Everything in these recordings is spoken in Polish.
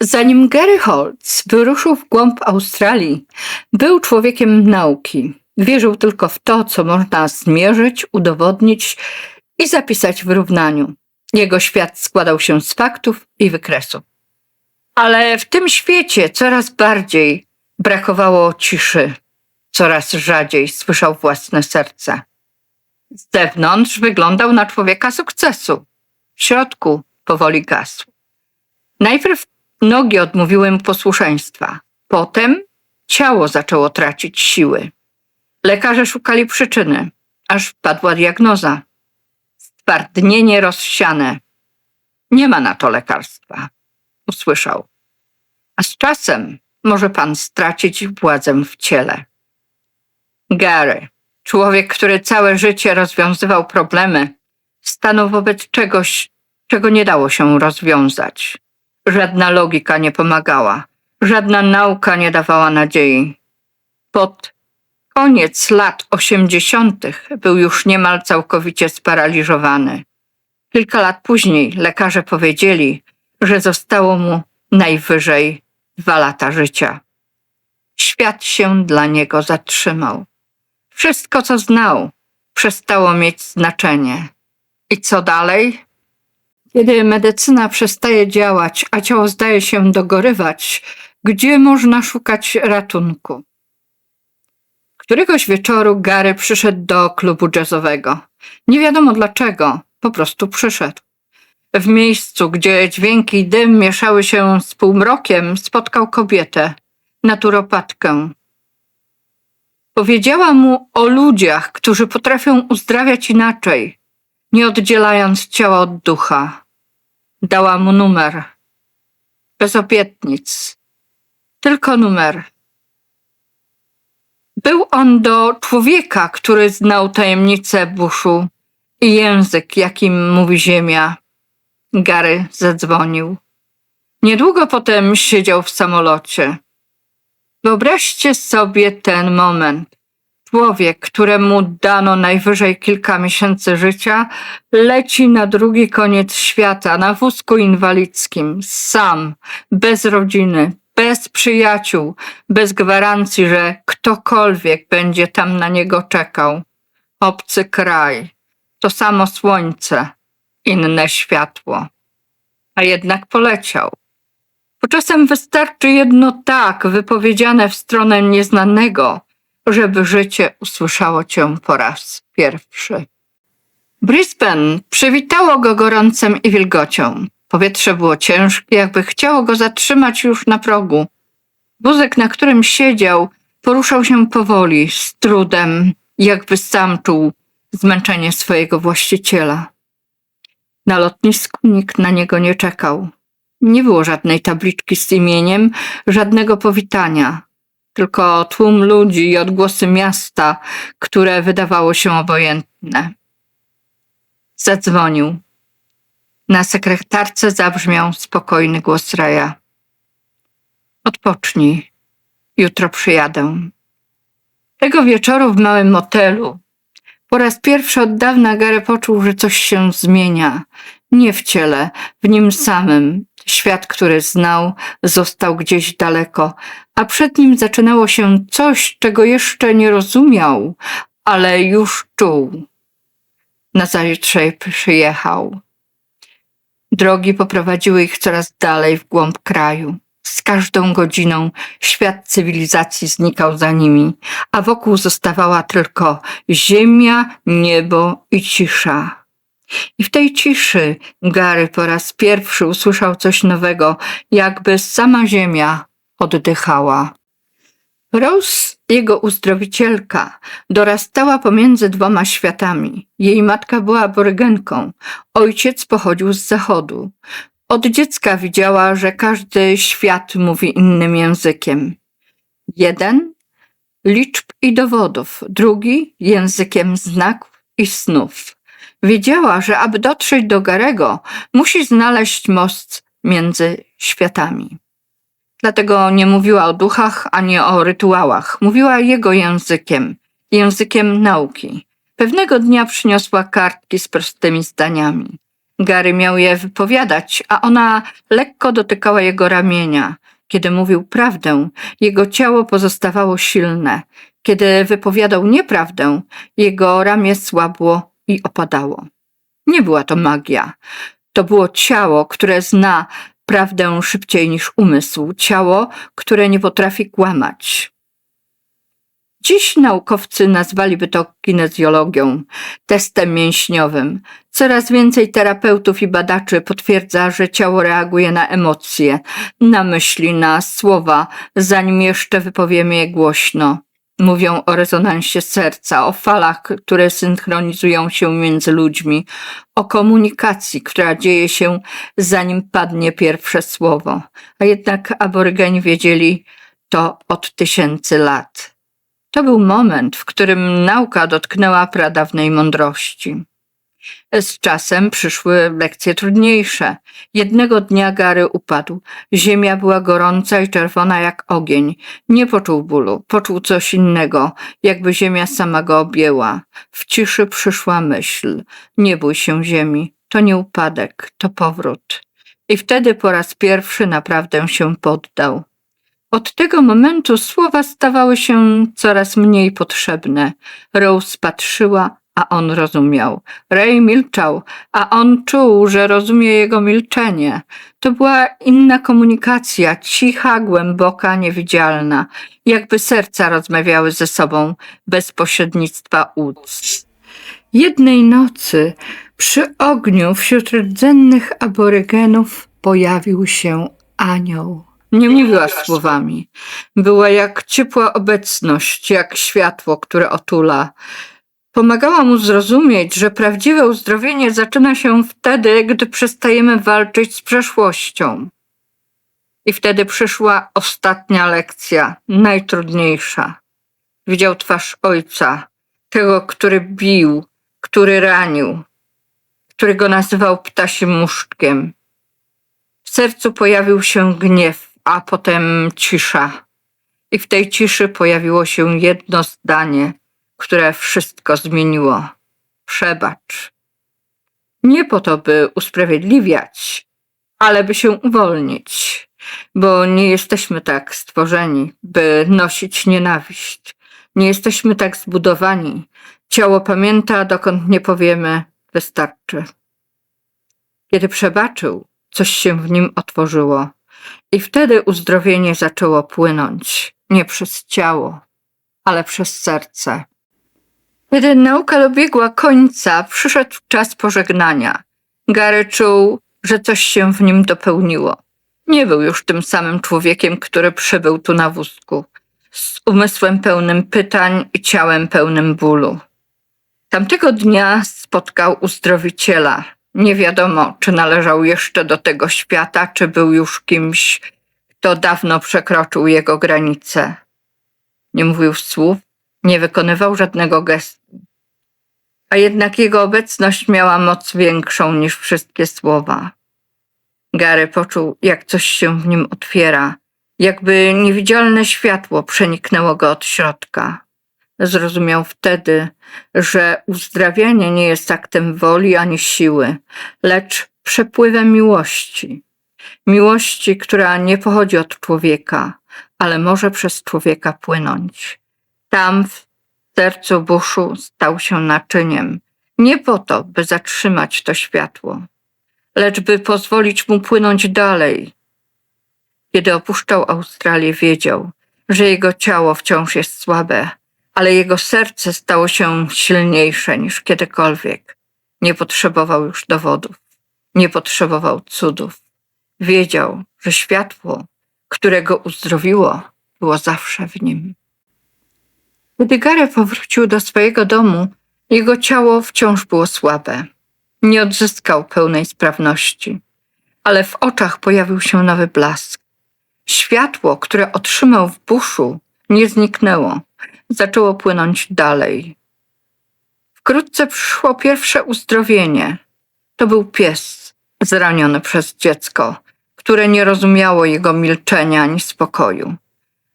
Zanim Gary Holtz wyruszył w głąb Australii, był człowiekiem nauki. Wierzył tylko w to, co można zmierzyć, udowodnić i zapisać w równaniu. Jego świat składał się z faktów i wykresów. Ale w tym świecie coraz bardziej brakowało ciszy. Coraz rzadziej słyszał własne serce. Z zewnątrz wyglądał na człowieka sukcesu. W środku powoli gasł. Najpierw nogi odmówiły mu posłuszeństwa. Potem ciało zaczęło tracić siły. Lekarze szukali przyczyny, aż padła diagnoza. Stwardnienie rozsiane. Nie ma na to lekarstwa, usłyszał. A z czasem może pan stracić władzę w ciele. Gary, człowiek, który całe życie rozwiązywał problemy, stanął wobec czegoś, czego nie dało się rozwiązać. Żadna logika nie pomagała, żadna nauka nie dawała nadziei. Pod koniec lat osiemdziesiątych był już niemal całkowicie sparaliżowany. Kilka lat później lekarze powiedzieli, że zostało mu najwyżej dwa lata życia. Świat się dla niego zatrzymał. Wszystko, co znał, przestało mieć znaczenie. I co dalej? Kiedy medycyna przestaje działać, a ciało zdaje się dogorywać, gdzie można szukać ratunku? Któregoś wieczoru Gary przyszedł do klubu jazzowego. Nie wiadomo dlaczego, po prostu przyszedł. W miejscu, gdzie dźwięki i dym mieszały się z półmrokiem, spotkał kobietę, naturopatkę. Powiedziała mu o ludziach, którzy potrafią uzdrawiać inaczej, nie oddzielając ciała od ducha. Dała mu numer. Bez obietnic. Tylko numer. Był on do człowieka, który znał tajemnicę buszu i język, jakim mówi ziemia. Gary zadzwonił. Niedługo potem siedział w samolocie. Wyobraźcie sobie ten moment. Człowiek, któremu dano najwyżej kilka miesięcy życia, leci na drugi koniec świata na wózku inwalidzkim, sam, bez rodziny, bez przyjaciół, bez gwarancji, że ktokolwiek będzie tam na niego czekał. Obcy kraj, to samo słońce, inne światło. A jednak poleciał. Bo czasem wystarczy jedno tak wypowiedziane w stronę nieznanego, żeby życie usłyszało cię po raz pierwszy. Brisbane przywitało go gorącem i wilgocią. Powietrze było ciężkie, jakby chciało go zatrzymać już na progu. Wózek, na którym siedział, poruszał się powoli, z trudem, jakby sam czuł zmęczenie swojego właściciela. Na lotnisku nikt na niego nie czekał. Nie było żadnej tabliczki z imieniem, żadnego powitania, tylko tłum ludzi i odgłosy miasta, które wydawało się obojętne. Zadzwonił. Na sekretarce zabrzmiał spokojny głos Raja. Odpocznij. Jutro przyjadę. Tego wieczoru w małym motelu po raz pierwszy od dawna Gary poczuł, że coś się zmienia. Nie w ciele, w nim samym. Świat, który znał, został gdzieś daleko, a przed nim zaczynało się coś, czego jeszcze nie rozumiał, ale już czuł. Nazajutrz przyjechał. Drogi poprowadziły ich coraz dalej w głąb kraju. Z każdą godziną świat cywilizacji znikał za nimi, a wokół zostawała tylko ziemia, niebo i cisza. I w tej ciszy Gary po raz pierwszy usłyszał coś nowego, jakby sama ziemia oddychała. Rose, jego uzdrowicielka, dorastała pomiędzy dwoma światami. Jej matka była aborygenką, ojciec pochodził z zachodu. Od dziecka widziała, że każdy świat mówi innym językiem. Jeden liczb i dowodów, drugi językiem znaków i snów. Wiedziała, że aby dotrzeć do Garego, musi znaleźć most między światami. Dlatego nie mówiła o duchach ani o rytuałach. Mówiła jego językiem, językiem nauki. Pewnego dnia przyniosła kartki z prostymi zdaniami. Gary miał je wypowiadać, a ona lekko dotykała jego ramienia. Kiedy mówił prawdę, jego ciało pozostawało silne. Kiedy wypowiadał nieprawdę, jego ramię słabło i opadało. Nie była to magia. To było ciało, które zna prawdę szybciej niż umysł, ciało, które nie potrafi kłamać. Dziś naukowcy nazwaliby to kinezjologią, testem mięśniowym. Coraz więcej terapeutów i badaczy potwierdza, że ciało reaguje na emocje, na myśli, na słowa, zanim jeszcze wypowiemy je głośno. Mówią o rezonansie serca, o falach, które synchronizują się między ludźmi, o komunikacji, która dzieje się zanim padnie pierwsze słowo. A jednak aborygeni wiedzieli to od tysięcy lat. To był moment, w którym nauka dotknęła pradawnej mądrości. Z czasem przyszły lekcje trudniejsze. Jednego dnia Gary upadł. Ziemia była gorąca i czerwona jak ogień. Nie poczuł bólu, poczuł coś innego, jakby ziemia sama go objęła. W ciszy przyszła myśl. Nie bój się ziemi, to nie upadek, to powrót. I wtedy po raz pierwszy naprawdę się poddał. Od tego momentu słowa stawały się coraz mniej potrzebne. Rose patrzyła, a on rozumiał. Ray milczał, a on czuł, że rozumie jego milczenie. To była inna komunikacja, cicha, głęboka, niewidzialna, jakby serca rozmawiały ze sobą bez pośrednictwa ust. Jednej nocy przy ogniu wśród rdzennych aborygenów pojawił się anioł. Nie mówiła słowami. Była jak ciepła obecność, jak światło, które otula. Pomagała mu zrozumieć, że prawdziwe uzdrowienie zaczyna się wtedy, gdy przestajemy walczyć z przeszłością. I wtedy przyszła ostatnia lekcja, najtrudniejsza. Widział twarz ojca, tego, który bił, który ranił, który go nazywał ptasim muszczkiem. W sercu pojawił się gniew, a potem cisza. I w tej ciszy pojawiło się jedno zdanie, które wszystko zmieniło. Przebacz. Nie po to, by usprawiedliwiać, ale by się uwolnić, bo nie jesteśmy tak stworzeni, by nosić nienawiść. Nie jesteśmy tak zbudowani. Ciało pamięta, dokąd nie powiemy, wystarczy. Kiedy przebaczył, coś się w nim otworzyło. I wtedy uzdrowienie zaczęło płynąć nie przez ciało, ale przez serce. Kiedy nauka dobiegła końca, przyszedł czas pożegnania. Gary czuł, że coś się w nim dopełniło. Nie był już tym samym człowiekiem, który przybył tu na wózku, z umysłem pełnym pytań i ciałem pełnym bólu. Tamtego dnia spotkał uzdrowiciela, nie wiadomo, czy należał jeszcze do tego świata, czy był już kimś, kto dawno przekroczył jego granice. Nie mówił słów, nie wykonywał żadnego gestu. A jednak jego obecność miała moc większą niż wszystkie słowa. Gary poczuł, jak coś się w nim otwiera, jakby niewidzialne światło przeniknęło go od środka. Zrozumiał wtedy, że uzdrawianie nie jest aktem woli ani siły, lecz przepływem miłości. Miłości, która nie pochodzi od człowieka, ale może przez człowieka płynąć. Tam w sercu buszu stał się naczyniem, nie po to, by zatrzymać to światło, lecz by pozwolić mu płynąć dalej. Kiedy opuszczał Australię, wiedział, że jego ciało wciąż jest słabe, ale jego serce stało się silniejsze niż kiedykolwiek. Nie potrzebował już dowodów, nie potrzebował cudów. Wiedział, że światło, które go uzdrowiło, było zawsze w nim. Gdy Gary powrócił do swojego domu, jego ciało wciąż było słabe. Nie odzyskał pełnej sprawności, ale w oczach pojawił się nowy blask. Światło, które otrzymał w buszu, nie zniknęło, zaczęło płynąć dalej. Wkrótce przyszło pierwsze uzdrowienie. To był pies zraniony przez dziecko, które nie rozumiało jego milczenia ani spokoju.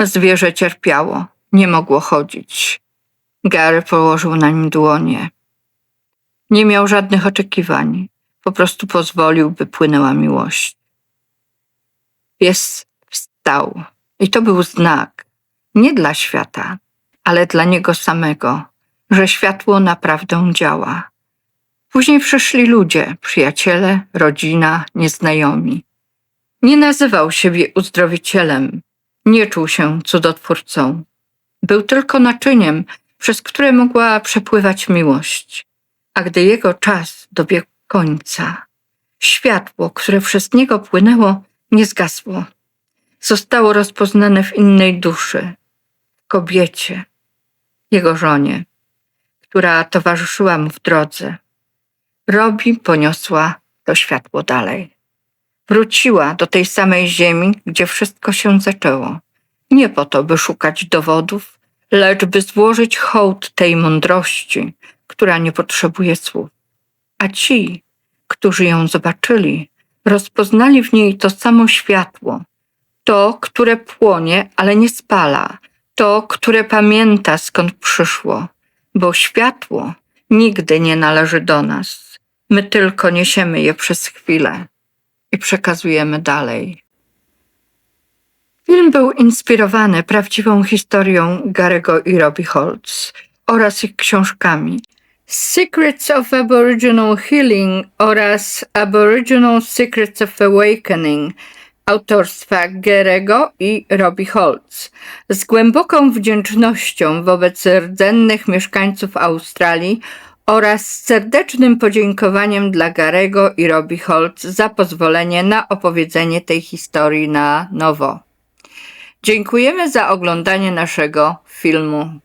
Zwierzę cierpiało, nie mogło chodzić. Gary położył na nim dłonie. Nie miał żadnych oczekiwań. po prostu pozwolił, by płynęła miłość. Pies wstał i to był znak nie dla świata, ale dla niego samego, że światło naprawdę działa. Później przyszli ludzie, przyjaciele, rodzina, nieznajomi. Nie nazywał siebie uzdrowicielem, nie czuł się cudotwórcą. Był tylko naczyniem, przez które mogła przepływać miłość. A gdy jego czas dobiegł końca, światło, które przez niego płynęło, nie zgasło. Zostało rozpoznane w innej duszy, kobiecie, jego żonie, która towarzyszyła mu w drodze. Robi poniosła to światło dalej. Wróciła do tej samej ziemi, gdzie wszystko się zaczęło. Nie po to, by szukać dowodów, lecz by złożyć hołd tej mądrości, która nie potrzebuje słów. A ci, którzy ją zobaczyli, rozpoznali w niej to samo światło, to, które płonie, ale nie spala, to, które pamięta skąd przyszło, bo światło nigdy nie należy do nas. My tylko niesiemy je przez chwilę i przekazujemy dalej. Film był inspirowany prawdziwą historią Garego i Robbie Holtz oraz ich książkami Secrets of Aboriginal Healing oraz Aboriginal Secrets of Awakening autorstwa Gerego i Robbie Holtz. Z głęboką wdzięcznością wobec rdzennych mieszkańców Australii oraz serdecznym podziękowaniem dla Garego i Robbie Holtz za pozwolenie na opowiedzenie tej historii na nowo. Dziękujemy za oglądanie naszego filmu.